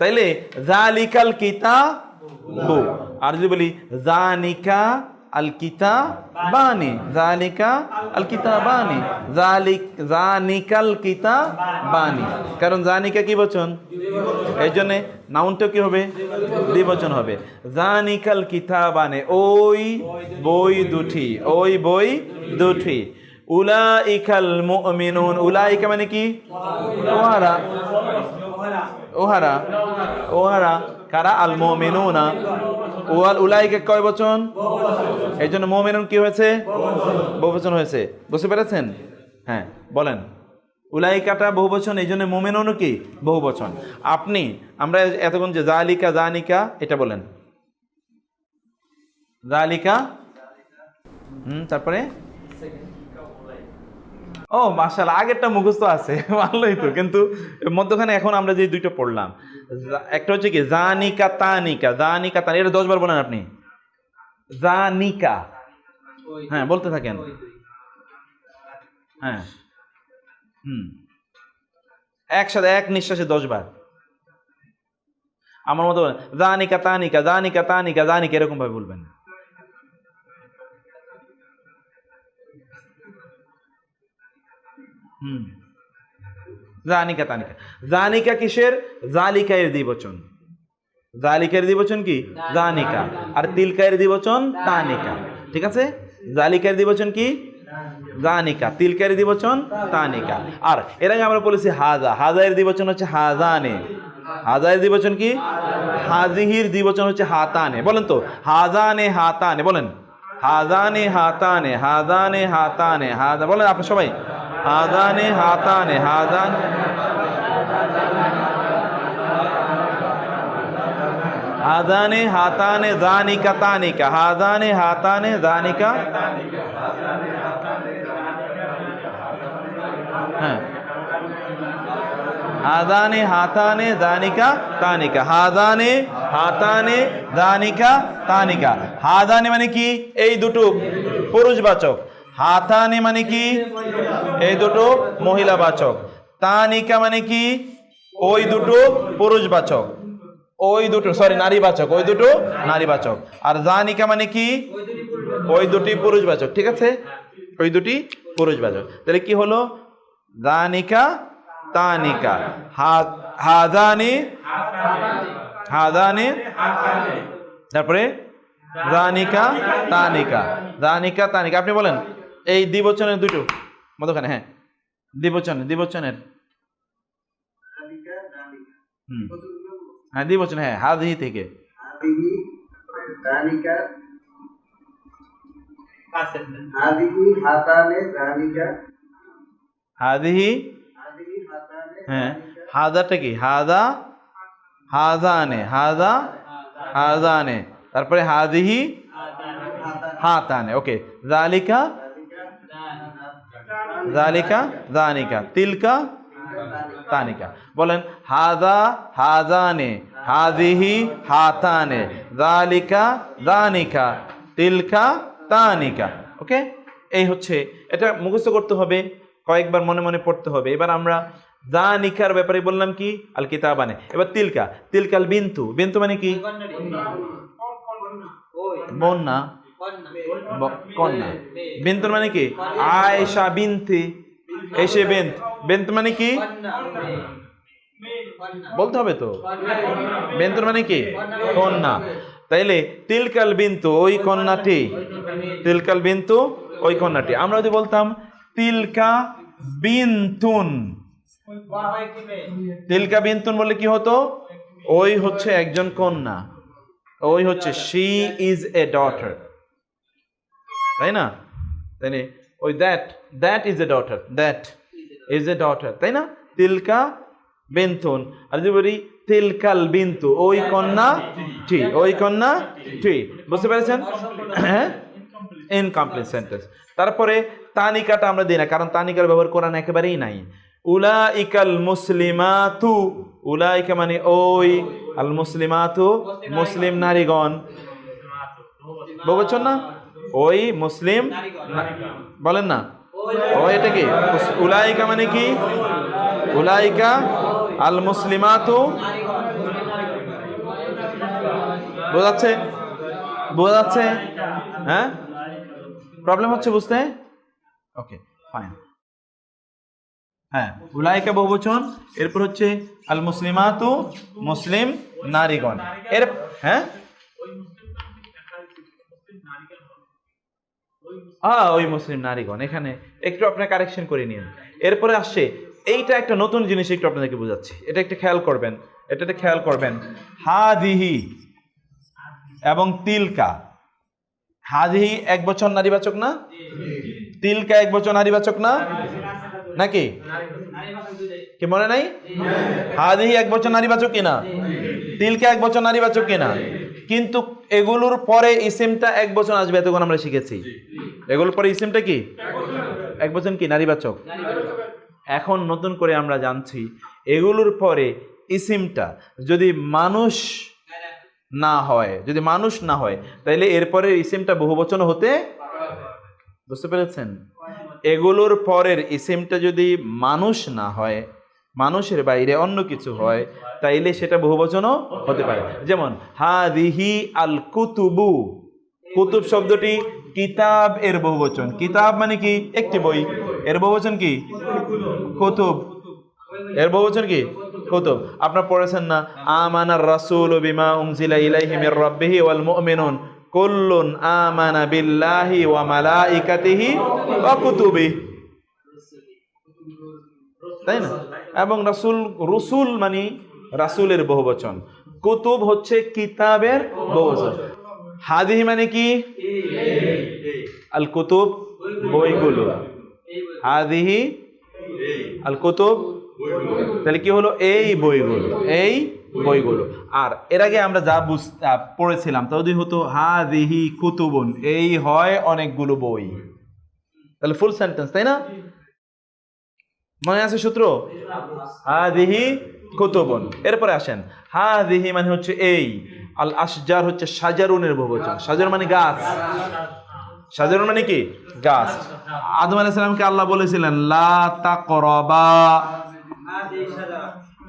তাইলে জালিকাল কিতা বু। আর যদি বলি জানিকা আল কিতা বানি জালিকা আল কিতা বানি জালিক জানিকাল কিতা বানি কারণ জানিকা কি বচন? এই জন্য নাউনটা কি হবে? দ্বিবচন হবে। জানিকাল কিতা বানে ওই বই দুটি, ওই বই দুটি। উলাইকাল মুমিনুন, উলাইকা মানে কি? ওহারা ওহারা ওহারা কারা আল মুমিনুনা ওয়াল উলাইকা কয় বচন? এই জন্য মুমিনুন কি হয়েছে? বহুবচন হয়েছে। বুঝতে পেরেছেন? হ্যাঁ বলেন। উলাইকাটা বহুবচন এই জন্য মুমিনুন কি? বহুবচন আপনি, আমরা এতক্ষণ যে জালিকা জানিকা এটা বলেন। জালিকা হুম, তারপরে? ও মাশাল আগেরটা মুখস্থ আছে, ভালোই তো। কিন্তু মধ্যখানে এখন আমরা যে দুইটা পড়লাম একটা হচ্ছে কি, জানিকা তানিকা, জানিকা তানি, এটা দশবার বলেন আপনি? জানিকা। হ্যাঁ বলতে থাকেন। হ্যাঁ। হুম। একসাথে, এক নিঃশ্বাসে দশবার। আমার মতো জানিকা তানিকা জানিকা তানিকা, জানিকা এরকম ভাবে বলবেন। হুম জানিকা তানিকা জানিকা কিসের? জালিকা এর দ্বিবচন। জালিকার দ্বিবচন কি? জানিকা আর তিলকায়ের দ্বিবচন তানিকা ঠিক আছে? জালিকার দ্বিবচন কি? জানিকা তিলকায়ের দ্বিবচন তানিকা আর এর আগে আমরা বলেছি হাজা। হাজায়ের দ্বিবচন হচ্ছে হাজানে। হাজায়ের দ্বিবচন কি? হাজিহির দ্বিবচন হচ্ছে হাতানে। বলেন তো, হাজানে হাতানে। বলেন। হাজানে হাতানে হাজানে হাতানে। হাজা বলেন আপনি সবাই। হাজানে হাতানে হাজান হাদানে হাতানে জানিকা তানিকা হাদানে হাতানে জানিকা হ্যাঁ হাদানে হাতানে জানিকা তানিকা হাদানে হাতানে জানিকা তানিকা হাদানে মানে কি এই দুটো পুরুষবাচক হাতানে মানে কি? এই দুটো মহিলা বাচক। তানিকা মানে কি? ওই দুটো পুরুষ বাচক। ওই দুটো সরি নারীবাচক ওই দুটো নারীবাচক আর জানিকা মানে কি? ওই দুটি পুরুষবাচক ঠিক আছে? ওই দুটি পুরুষবাচক তাহলে কি হলো? জানিকা, তানিকা। হাজানি হাদানি তারপরে জানিকা, তানিকা। জানিকা, তানিকা। আপনি বলেন। এই দ্বিবচনের দুটো। মধ্যখানে হ্যাঁ। দ্বিবচনের। দ্বিবচনের হ্যাঁ দ্বিবচন হ্যাঁ হাদিহি থেকে। হাদিহি হ্যাঁ। হাদাটা কি? হাদা? হাদানে হাদা? হাদানে। তারপরে হাদিহি হাতানে, ওকে। জালিকা জালিকা জানিকা তিলকা তানিকা বলেন হাজা হাজানে হাদিহি হাতানে জালিকা জানিকা তিলকা তানিকা ওকে এই হচ্ছে এটা মুখস্থ করতে হবে কয়েকবার মনে মনে পড়তে হবে। এবার আমরা জানিকার ব্যাপারে বললাম কি? আল কিতাবানে এবার তিলকা তিলকাল বিন্তু। বিন্তু মানে কি? বোন না ব- কন্যা। বিন্তুর মানে কি? আয়েশা বিনতি। এসে বেন্ত বেন্ত মানে কি? বলতে হবে তো। বেন্তুর মানে কি? কন্যা। তাইলে তিলকাল বিন্তু ওই কন্যাটি। তিলকাল বিন্তু ওই কন্যাটি। আমরা যদি বলতাম, তিলকা বিন্তুন। তিলকা বিন্তুন বলে কি হতো? ওই হচ্ছে একজন কন্যা। ওই হচ্ছে শি ইজ এ ডটার তাই না? তাই? ওই that that is a daughter that is a daughter তাই না? তিলকা বেন্তুন আর যদি বলি তিলকাল বিন্তু, ওই কন্যা টি, ওই কন্যা টি, বুঝতে পেরেছেন? হ্যাঁ? ইনকমপ্লিট সেন্টেন্স তারপরে তানিকাটা আমরা দিই না, কারণ তানিকার ব্যবহার কোরআন একেবারেই নাই। উলা ইকাল মুসলিমাতু, উলাইকা মানে ওই, আল মুসলিমাতু মুসলিম নারীগণ। বলছেন না? ওই মুসলিম? বলেন না। ও এটা কি? উলাইকা মানে কি? উলাইকা আল মুসলিমাতু বোঝা যাচ্ছে বোঝা যাচ্ছে হ্যাঁ? প্রবলেম হচ্ছে বুঝতে? ওকে ফাইন হ্যাঁ উলাইকা বহুবচন, এরপর হচ্ছে আল মুসলিমাতু মুসলিম নারীগণ। এর হ্যাঁ? হ্যাঁ ওই মুসলিম নারীগণ, এখানে একটু আপনার কারেকশন করে নিন। এরপরে আসছে, এইটা একটা নতুন জিনিস একটু আপনাদেরকে বোঝাচ্ছি। এটা একটা খেয়াল করবেন এটা একটু খেয়াল করবেন। হাদিহি এবং তিলকা। হাদিহি এক বছর নারীবাচক না? তিলকা এক বছর নারীবাচক না? নাকি? কি মনে নাই? হাদিহি এক বছর নারীবাচক কিনা? তিলকা এক বছর নারীবাচক কিনা? কিন্তু এগুলোর পরে ইসিমটা এক বছর আসবে এতক্ষণ আমরা শিখেছি। এগুলোর পরে ইসিমটা কি? এক বছর কি? নারীবাচক। এখন নতুন করে আমরা জানছি এগুলোর পরে ইসিমটা যদি মানুষ না হয় যদি মানুষ না হয় তাহলে এরপরে ইসিমটা বহু বচন হতে বুঝতে পেরেছেন? এগুলোর পরের ইসিমটা যদি মানুষ না হয় মানুষের বাইরে অন্য কিছু হয় তাইলে সেটা বহুবচনও হতে পারে। যেমন, হাদিহি আল কুতুবু কুতুব শব্দটি কিতাব এর বহুবচন কিতাব মানে কি? একটি বই। এর বহুবচন কি? কুতুব। এর বহুবচন কি? কুতুব। আপনারা পড়েছেন না? আমানার রাসূল বিমা উনজিলা ইলাইহি মির রাব্বিহি ওয়াল মুমিনুন কুল্লুন আমানা বিল্লাহি ওয়া মালাইকাতিহি ওয়া কুতুবিহি। তাই না? এবং রাসূল, রসুল মানে রাসূলের বহুবচন। কুতুব হচ্ছে কিতাবের বহুবচন। হাদিহি মানে কি? আল কুতুব বইগুলো। হাদিহি আল কুতুব তাহলে কি হলো? এই বইগুলো এই বইগুলো। আর এর আগে আমরা যা বুঝ পড়েছিলাম তা হতো, হাদিহি কুতুবুন, এই হয় অনেকগুলো বই। তাহলে ফুল সেন্টেন্স তাই না? মনে আছে সূত্র? হাদিহি কুতুবুন। এরপরে আসেন হাদিহি মানে হচ্ছে এই আল আসজার হচ্ছে সাজারুনের বহুবচন। সাজার মানে গাছ। সাজারুন মানে কি? গাছ। আদম আলাইহিস সালামকে আল্লাহ বলেছিলেন, লা তাকরাবা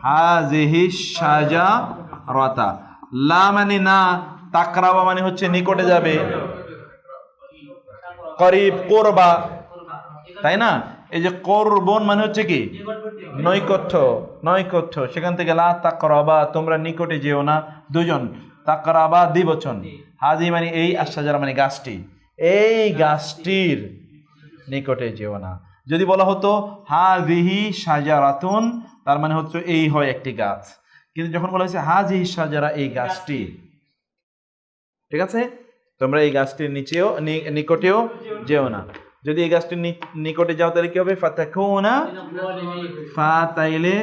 হাজিহি সাজারাতা লা মানে না, তাকরাবা মানে হচ্ছে নিকটে যাবে। করিব, কোরবা। তাই না? এই যে করবন মানে হচ্ছে কি? নৈকট্য নৈকট্য সেখান থেকে লা তাকরাবা তোমরা নিকটে যেও না। দুজন তাকরাবা দ্বিবচন। হাজি মানে এই আশ্বাজারা মানে গাছটি। এই গাছটির নিকটে যেও না। যদি বলা হতো হাজিহি সাজারাতুন তার মানে হচ্ছে এই হয় একটি গাছ। কিন্তু যখন বলা হয়েছে হাজিহি সাজারা এই গাছটি ঠিক আছে? তোমরা এই গাছটির নিচেও নিকটেও যেও না। যদি এই গাছটির নিকটে যাও, তাহলে কি হবে? ফা ফাতাকুনা ফা তাইলে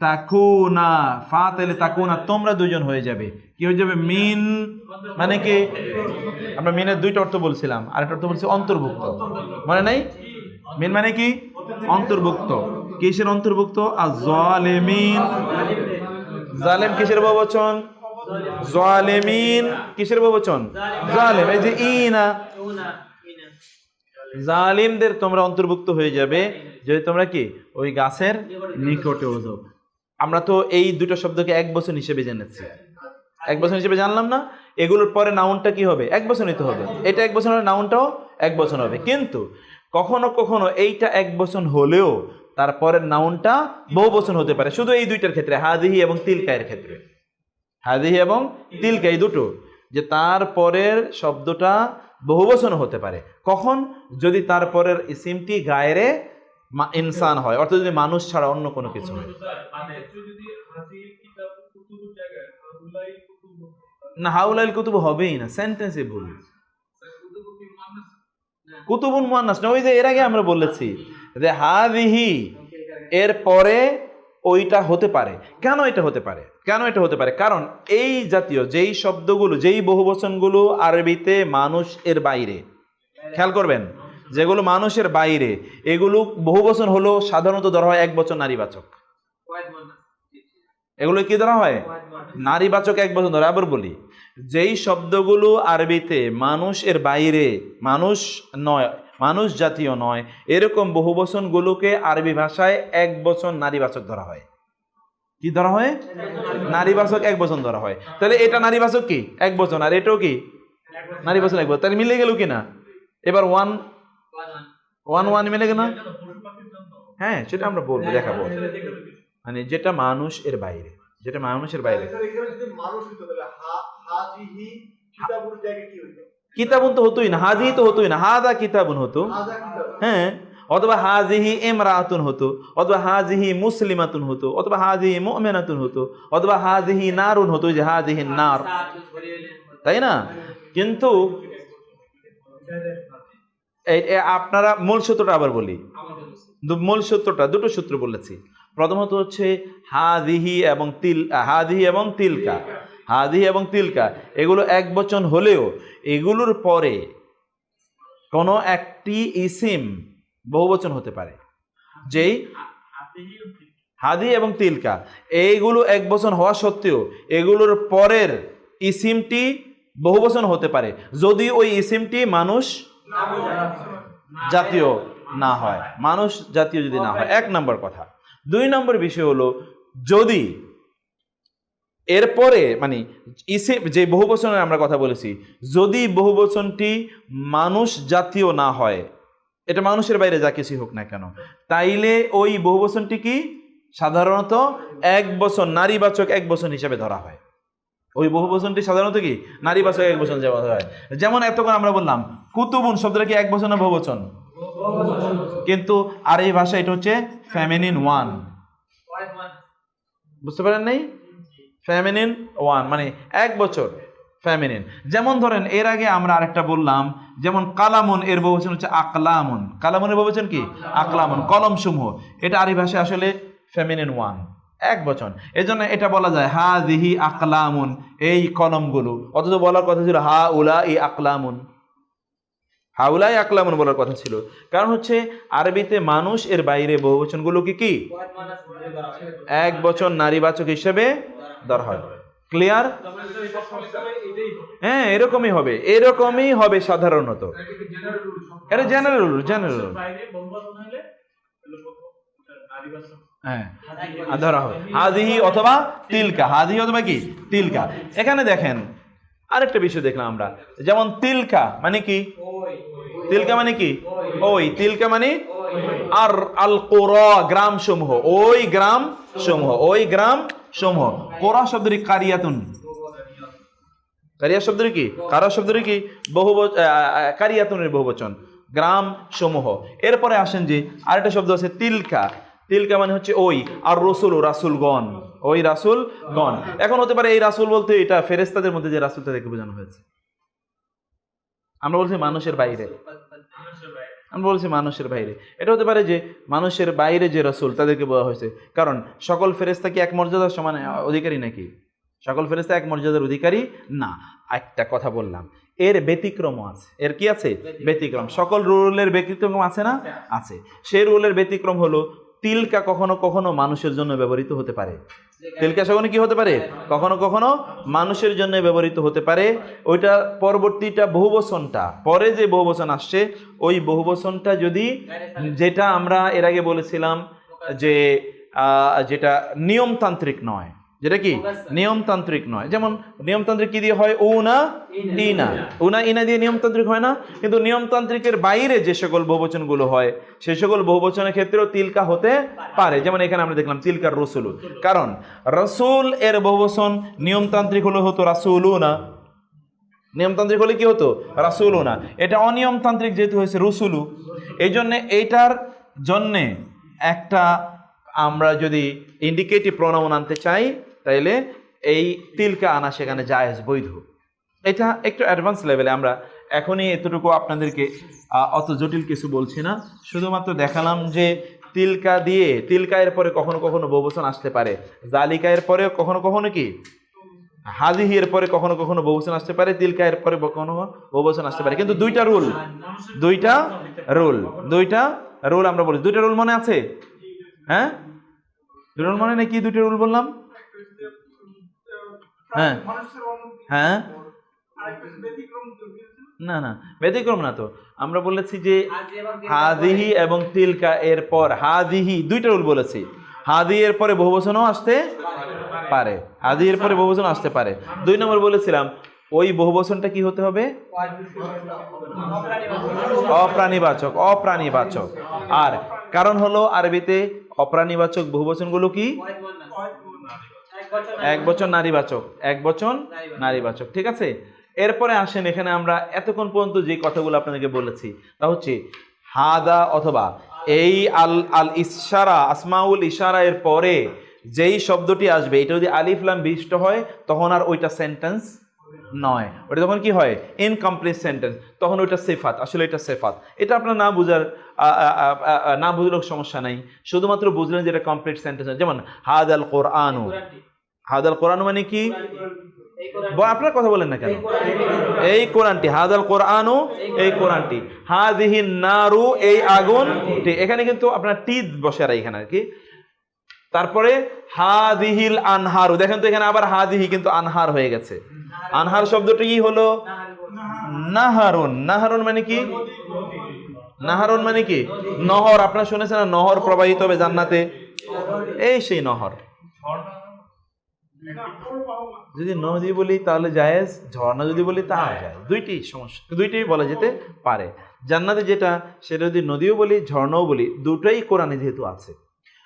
তাকুনা ফা তাইলে তাকুনা, তোমরা দুজন হয়ে যাবে। কি হয়ে যাবে? মিন মানে কি? আমরা মিনের দুইটা অর্থ বলছিলাম, আরেকটা অর্থ বলছি অন্তর্ভুক্ত। মনে নাই? মিন মানে কি? অন্তর্ভুক্ত। কিসের অন্তর্ভুক্ত? আর জালেমিন জালেম কিসের বহুবচন? জালেমিন কিসের বহুবচন? জালেম। এই যে ইনা। জালিমদের তোমরা অন্তর্ভুক্ত হয়ে যাবে, যদি তোমরা কি? ওই গাছের নিকটে যাও আমরা তো এই দুটো শব্দকে এক বছর হিসেবে জেনেছি। এক বছর হিসেবে জানলাম না? এগুলোর পরে নাউনটা কি হবে? এক বছর নিতে হবে। এটা এক বছর হলে নাউনটাও এক বছর হবে। কিন্তু কখনো কখনো এইটা এক বছর হলেও তারপরের নাউনটা বহু বছর হতে পারে। শুধু এই দুইটার ক্ষেত্রে, হাদিহি এবং তিলকায়ের ক্ষেত্রে। হাদিহি এবং তিলকা এই দুটো। যে তারপরের শব্দটা বহু বচন হতে পারে। কখন? যদি তারপরের ইসিমটি গায়েরে ইনসান হয়, অর্থাৎ যদি মানুষ ছাড়া অন্য কোনো কিছু হয়। না, হাউলাইল কুতুব হবেই না সেন্টেন্সে ভুল। কুতুবুন মুয়ান্নাস না, ওই যে এর আগে আমরা বলেছি যে হাদিহি এর পরে ওইটা হতে পারে। কেন এটা হতে পারে? কেন এটা হতে পারে? কারণ এই জাতীয়, যেই শব্দগুলো, যেই বহুবচনগুলো আরবিতে মানুষ এর বাইরে, খেয়াল করবেন, যেগুলো মানুষের বাইরে, এগুলো বহুবচন হলো সাধারণত ধরা হয় এক বছর নারীবাচক। এগুলো কি ধরা হয়? নারীবাচক এক বছর ধরে আবার বলি, যেই শব্দগুলো আরবিতে মানুষ এর বাইরে, মানুষ নয়, মানুষ জাতীয় নয়, এরকম বহু বচনগুলোকে আরবি ভাষায় এক বচন নারীবাচক ধরা হয়। কি ধরা হয়? নারীবাচক এক বচন ধরা হয়। তাহলে এটা নারীবাচক কি? এক বচন। আর এটাও কি? নারীবাচক এক বচন। তাহলে মিলে গেল কি না? এবার ওয়ান ওয়ান ওয়ান মিলে গেল না? হ্যাঁ সেটা আমরা বলব দেখাবো। মানে যেটা মানুষ এর বাইরে যেটা মানুষের বাইরে? কিতাবুন তো হতোই না হাজি তো হতোই না। হাদা কিতাবুন হতো। হ্যাঁ। অথবা হাজিহি ইমরাতুন হতো, অথবা হাজিহি মুসলিমাতুন হতো, অথবা হাজিহি মুমিনাতুন হতো, অথবা হাজিহি নারুন হতো যে হাজিহি নার। তাই না? কিন্তু আপনারা মূল সূত্রটা আবার বলি। মূল সূত্রটা, দুটো সূত্র বলেছি। প্রথমত হচ্ছে হাদিহি এবং তিল হাদিহি এবং তিলকা। হাদিহি এবং তিলকা, এগুলো এক বচন হলেও এগুলোর পরে কোনো একটি ইসিম বহুবচন হতে পারে। যেই হাদি এবং তিলকা, এইগুলো এক বচন হওয়া সত্ত্বেও এগুলোর পরের ইসিমটি বহুবচন হতে পারে। যদি ওই ইসিমটি মানুষ জাতীয় না হয়। মানুষ জাতীয় যদি না হয়। এক নম্বর কথা। দুই নম্বর বিষয় হলো, যদি এরপরে মানে ইসে যে বহুবচনের আমরা কথা বলেছি, যদি বহুবচনটি মানুষ জাতীয় না হয় এটা মানুষের বাইরে যা কিছু হোক না কেন। তাইলে ওই বহু বহুবচনটি কি? সাধারণত এক বছর নারীবাচক এক বছর হিসাবে ধরা হয়। ওই বহু বহুবচনটি সাধারণত কি? নারীবাচক এক বছর যেমন হয়। যেমন এতক্ষণ আমরা বললাম, কুতুবুন শব্দটা কি এক বছর না বহুবচন? কিন্তু আর এই ভাষা এটা হচ্ছে ফ্যামিনিন ওয়ান বুঝতে পারেন নাই? ফ্যামিনিন ওয়ান মানে এক বছর। ফ্যামিনিন যেমন ধরেন, এর আগে আমরা আরেকটা বললাম, যেমন কালামুন, এর বহুবচন হচ্ছে আকলামুন। কালামুনের বহুবচন কি? আকলামুন কলম সমূহ এটা আরবি ভাষায় আসলে ফ্যামিনিন ওয়ান, এক বচন। জন্য এটা বলা যায় হা দিহি আকলামুন, এই কলমগুলো। অথচ বলার কথা ছিল হা উলা ই আকলামুন। হাউলাই আকলামুন বলার কথা ছিল। কারণ হচ্ছে, আরবিতে মানুষ, এর বাইরে বহুবচনগুলো কি কি? এক বছর নারীবাচক হিসেবে ধরা হয়। ক্লিয়ার হ্যাঁ এরকমই হবে। এরকমই হবে সাধারণত। এটা জেনারেল রুল জেনারেল হ্যাঁ। ধরা হবে। হাদিহি অথবা তিলকা। হাদিহি অথবা কি? তিলকা। এখানে দেখেন, আরেকটা বিষয় দেখলাম আমরা। যেমন তিলকা মানে কি? তিলকা মানে কি? ওই। তিলকা মানে আর আল কোরা গ্রাম সমূহ ওই গ্রাম সমূহ ওই গ্রাম সমূহ। কোরা শব্দটি কারিয়াতুন। কারিয়া শব্দের কি? কারা শব্দের কি? বহু কারিয়াতুনের বহুবচন গ্রাম সমূহ। এরপরে আসেন যে আরেকটা শব্দ আছে তিলকা। তিলকা মানে হচ্ছে ওই, আর রসুল রাসুলগণ। ওই রাসুল গণ এখন হতে পারে এই রাসুল বলতে এটা ফেরেস্তাদের মধ্যে যে রাসুল তাদেরকে বোঝানো হয়েছে। আমরা বলছি মানুষের বাইরে। আমি বলছি মানুষের বাইরে। এটা হতে পারে যে মানুষের বাইরে যে রসুল তাদেরকে বলা হয়েছে। কারণ সকল ফেরেস্তা কি এক মর্যাদার সমান অধিকারী নাকি? সকল ফেরেস্তা এক মর্যাদার অধিকারী? না। একটা কথা বললাম। এর ব্যতিক্রম আছে। এর কি আছে? ব্যতিক্রম। সকল রুলের ব্যতিক্রম আছে না? আছে। সেই রুলের ব্যতিক্রম হলো তিলকা কখনো কখনো মানুষের জন্য ব্যবহৃত হতে পারে। তিলকা সগনে কি হতে পারে? কখনো কখনো মানুষের জন্য ব্যবহৃত হতে পারে। ওইটা পরবর্তীটা বহুবচনটা। পরে যে বহুবচন আসছে, ওই বহুবচনটা যদি যেটা আমরা এর আগে বলেছিলাম যে যেটা নিয়মতান্ত্রিক নয় যেটা কি? নিয়মতান্ত্রিক নয়। যেমন নিয়মতান্ত্রিক কি দিয়ে হয়? উনা ইনা। উনা ইনা দিয়ে নিয়মতান্ত্রিক হয় না? কিন্তু নিয়মতান্ত্রিকের বাইরে যে সকল বহুবচনগুলো হয় সেই সকল বহুবচনের ক্ষেত্রেও তিলকা হতে পারে। যেমন এখানে আমরা দেখলাম তিলকার রসুল। কারণ রসুল এর বহুবচন নিয়মতান্ত্রিক হলে হতো রাসুলুনা। নিয়মতান্ত্রিক হলে কি হতো? রাসুলও না এটা অনিয়মতান্ত্রিক যেহেতু হয়েছে রসুলু। এই জন্যে এইটার জন্যে একটা আমরা যদি ইন্ডিকেটিভ প্রণামন আনতে চাই তাইলে এই তিলকা আনা সেখানে জায়েজ, বৈধ। এটা একটু অ্যাডভান্স লেভেলে আমরা এখনই এতটুকু আপনাদেরকে অত জটিল কিছু বলছি না। শুধুমাত্র দেখালাম যে তিলকা দিয়ে, তিলকা এর পরে কখনো কখনো বহুবচন আসতে পারে। জালিকা এর পরে কখনো কখনো কি? হাদিহি এর পরে কখনো কখনো বহুবচন আসতে পারে, তিলকা এর পরে কখনো বহুবচন আসতে পারে। কিন্তু দুইটা রুল দুইটা রুল দুইটা রুল আমরা বলি। দুইটা রুল মনে আছে? হ্যাঁ? দুটো রুল মনে নেই কি দুইটা রুল বললাম? হ্যাঁ। হ্যাঁ। না। না ব্যতিক্রম না তো। আমরা বলেছি যে হাদিহি এবং তিলকা এর পর হাদিহি দুইটা রুল বলেছি। হাদি এর পরে বহুবচনও আসতে পারে। হাদিহির পরে বহুবচন আসতে পারে। দুই নম্বর বলেছিলাম ওই বহুবচনটা কি হতে হবে? অপ্রাণীবাচক অপ্রাণীবাচক। আর কারণ হলো আরবিতে অপ্রাণীবাচক বহুবচনগুলো কি? এক বচন নারীবাচক এক বচন নারীবাচক। ঠিক আছে? এরপরে আসেন এখানে আমরা এতক্ষণ পর্যন্ত যে কথাগুলো আপনাদেরকে বলেছি তা হচ্ছে হাদা অথবা এই আল আল ইশারা আসমাউল ইশারা এর পরে যেই শব্দটি আসবে এটা যদি আলিফলাম বিষ্ট হয় তখন আর ওইটা সেন্টেন্স নয়। ওটা তখন কি হয়? ইনকমপ্লিট সেন্টেন্স তখন ওইটা সেফাত আসলে এটা সেফাত। এটা আপনার না বুঝার না বুঝলেও সমস্যা নাই। শুধুমাত্র বুঝলেন যে এটা কমপ্লিট সেন্টেন্স যেমন হাদ আল কোরআনু হাদ আল কোরআন মানে কি? আপনার কথা বলেন না কেন? এই কোরআনটি, হাদাল কোরআনও এই কোরআনটি। হাদিহি নারু এই আগুন। এখানে কিন্তু আপনার টি বসে আর এখানে আর কি। তারপরে হাদিহিল আনহারু। দেখেন তো এখানে আবার হাদিহি কিন্তু আনহার হয়ে গেছে। আনহার শব্দটি কি হলো? নাহারুন। নাহারুন মানে কি? নাহারুন মানে কি? নহর। আপনারা শুনেছেন নহর প্রবাহিত হবে জান্নাতে? এই সেই নহর। যদি নদী বলি তাহলে জায়েজ ঝর্ণা যদি বলি তাহলে যায় দুইটি সমস্যা দুইটাই বলা যেতে পারে। জান্নাতে যেটা সেটা যদি নদীও বলি ঝর্ণাও বলি দুটোই কোরআনে যেহেতু আছে।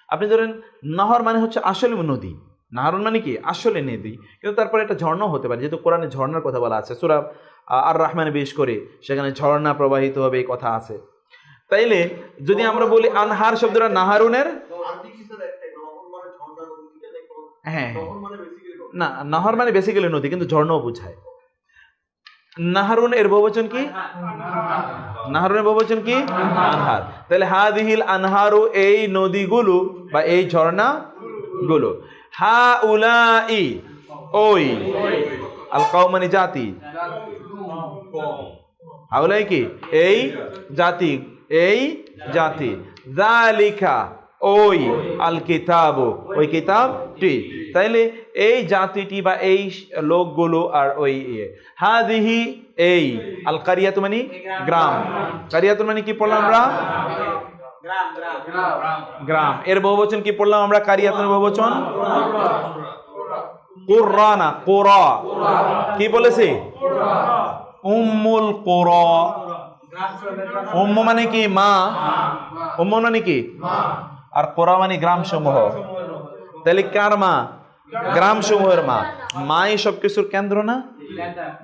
আপনি ধরেন নহর মানে হচ্ছে আসলে নদী। নাহরুন মানে কি? আসলে নদী। কিন্তু তারপরে একটা ঝর্ণাও হতে পারে যেহেতু কোরআনে ঝর্ণার কথা বলা আছে। সুরা আর রহমানে বেশ করে সেখানে ঝর্ণা প্রবাহিত হবে এই কথা আছে। তাইলে যদি আমরা বলি আনহার শব্দটা নাহারুনের হ্যাঁ নহর মানে না নাহর মানে বেসিক্যালি নদী কিন্তু ঝর্ণাও বোঝায়। নাহারুন এর বহুবচন কি? নাহারুনের বহুবচন কি? আনহার। তাহলে হাদিহিল আনহারু এই নদীগুলো বা এই ঝর্ণা গুলো হা উলাই ওই আল কওমানি জাতি। হাউলাই কি? এই জাতি এই জাতি। জালিকা ওই আল কিতাব, ওই কিতাবটি তাইলে এই জাতিটি বা এই লোকগুলো আর ওই ইয়ে হাদিহি এই, আল কারিয়াত মানে? গ্রাম। কারিয়াত মানে কি পড়লাম আমরা? গ্রাম। এর বহুবচন কি পড়লাম আমরা? কারিয়াতের বহুবচন? কুররানা কোরা কি বলেছি? উম্মুল কোরা উম্ম মানে কি? মা। উম্ম মানে কি? আর কোরা মানে গ্রাম সমূহ তাহলে কার মা? গ্রাম সমূহের মা। মাই সবকিছুর কেন্দ্র না?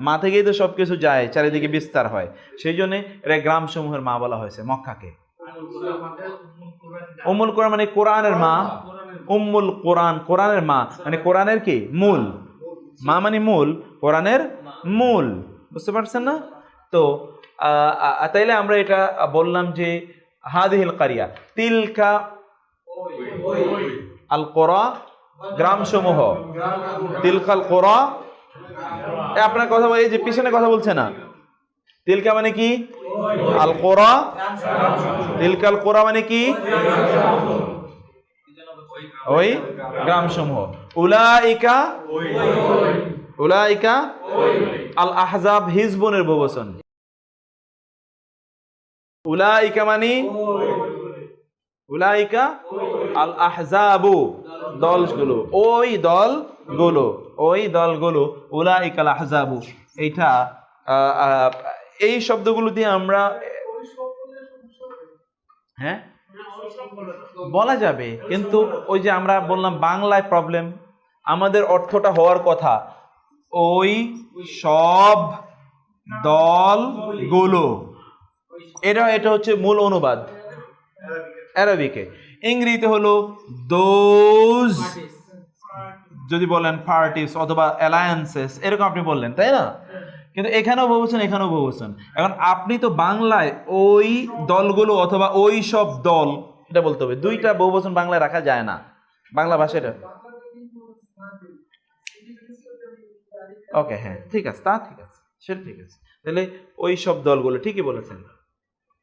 মা থেকেই তো সবকিছু যায়, চারিদিকে বিস্তার হয়। সেই জন্য এটা গ্রাম সমূহের মা বলা হয়েছে, মক্কাকে। উম্মুল কোরআন মানে কোরআনের মা। উম্মুল কোরআন, কোরআনের মা। মানে কোরআনের কি? মূল। মা মানে মূল, কোরআনের মূল। বুঝতে পারছেন না? তো তাইলে আমরা এটা বললাম যে হাদিহিল কারিয়া। তিলকা আল কোরা গ্রাম সমূহ তিলকাল কোরা। আপনার কথা এই যে পিছনে কথা বলছে না। তিলকা মানে কি? আল কোরা তিলকাল কোরা মানে কি? ওই গ্রাম সমূহ উলাইকা উলাইকা আল আহজাব হিজবনের বহুবচন। উলাইকা মানে উলাইকা আল আহজাবু দলগুলো। ওই দলগুলো ওই দলগুলো, উলাইকা আল আহজাবু এইটা এই শব্দগুলো দিয়ে আমরা হ্যাঁ? বলা যাবে, কিন্তু ওই যে আমরা বললাম বাংলায় প্রবলেম আমাদের অর্থটা হওয়ার কথা। ওই সব দলগুলো। এটা এটা হচ্ছে মূল অনুবাদ। অ্যারাবিকে ইংরেজিতে হলো দোজ যদি বলেন পার্টিস অথবা অ্যালায়েন্সেস এরকম আপনি বললেন, তাই না? কিন্তু এখানেও বহুবচন এখানেও বহুবচন। এখন আপনি তো বাংলায় ওই দলগুলো অথবা ওই সব দল, এটা বলতে হবে, দুইটা বহু বহুবচন বাংলায় রাখা যায় না। বাংলা ভাষা এটা। ওকে হ্যাঁ ঠিক আছে, তা ঠিক আছে, সেটা ঠিক আছে। তাহলে ওই সব দলগুলো ঠিকই বলেছেন।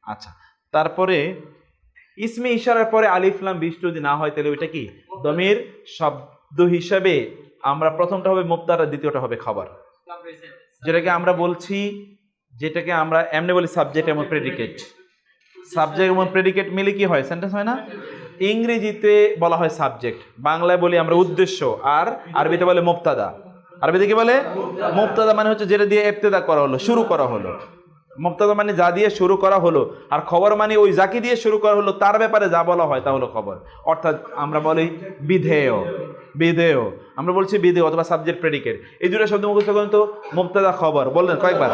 আচ্ছা তারপরে ইসমে ইশারার পরে আলিফলাম বিশ যদি না হয়, তাহলে ওইটা কি? দমের শব্দ হিসাবে আমরা প্রথমটা হবে মুক্তার আর দ্বিতীয়টা হবে খাবার। যেটাকে আমরা বলছি, যেটাকে আমরা এমনি বলি সাবজেক্ট এবং প্রেডিকেট সাবজেক্ট এবং প্রেডিকেট মিলে কি হয়? সেন্টেন্স হয় না? ইংরেজিতে বলা হয় সাবজেক্ট বাংলায় বলি আমরা উদ্দেশ্য, আর আরবিতে বলে মুক্তাদা আরবিতে কি বলে? মুক্তাদা মানে হচ্ছে যেটা দিয়ে ইবতেদা করা হলো, শুরু করা হলো। মুক্তাদা মানে যা দিয়ে শুরু করা হলো আর খবর মানে ওই যাকে দিয়ে শুরু করা হলো, তার ব্যাপারে যা বলা হয় তা হলো খবর। অর্থাৎ আমরা বলি বিধেয় বিধেয়। আমরা বলছি বিধেয় অথবা সাবজেক্ট প্রেডিকেট এই দুটো শব্দ মুখস্থ করেন তো মুক্তাদা খবর। বললেন কয়েকবার।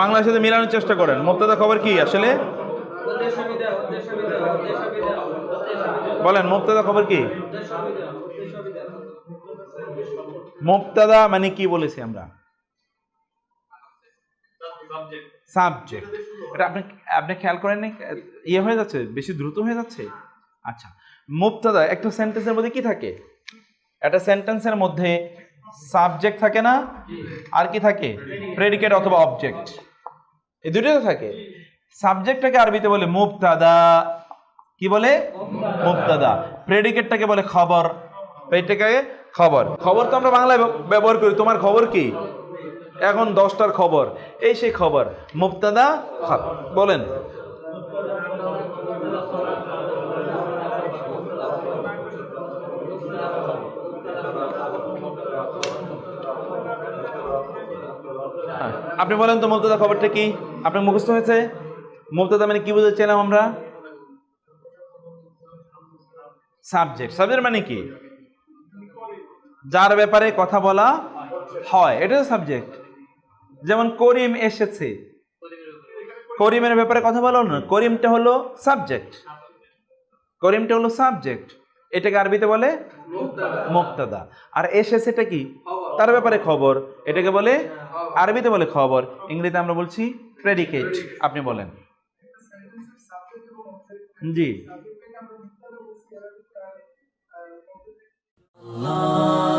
বাংলার সাথে মিলানোর চেষ্টা করেন। মুক্তাদা খবর কি আসলে? বলেন মুক্তাদা খবর কি? মুক্তাদা মানে কি বলেছি আমরা? সাবজেক্ট এটা আপনি আপনি খেয়াল করেন ইয়ে হয়ে যাচ্ছে, বেশি দ্রুত হয়ে যাচ্ছে? আচ্ছা মুক্তাদা, একটা সেন্টেন্সের মধ্যে কি থাকে? একটা সেন্টেন্সের মধ্যে সাবজেক্ট থাকে না? আর কি থাকে? প্রেডিকেট অথবা অবজেক্ট এই দুটোই থাকে। সাবজেক্টটাকে আরবিতে বলে মুক্তাদা। কি বলে? মুক্তাদা। প্রেডিকেটটাকে বলে খবর। এটাকে খবর। খবর তো আমরা বাংলায় ব্যবহার করি। তোমার খবর কি? এখন দশটার খবর। এই সেই খবর। মুক্তাদা বলেন। হ্যাঁ, আপনি বলেন তো মুক্তাদা খবরটা কি? আপনার মুখস্থ হয়েছে? মুক্তাদা মানে কি বুঝেছিলাম আমরা? সাবজেক্ট। সাবজেক্ট মানে কি? যার ব্যাপারে কথা বলা হয়। এটা সাবজেক্ট যেমন করিম এসেছে। করিমের ব্যাপারে কথা বলা না। করিমটা হলো সাবজেক্ট করিমটা হলো সাবজেক্ট এটাকে আরবিতে বলে মুক্তাদা। আর এসেছেটা কি? তার ব্যাপারে খবর। এটাকে বলে আরবিতে বলে খবর। ইংরেজিতে আমরা বলছি প্রেডিকেট আপনি বলেন। জি। Allah.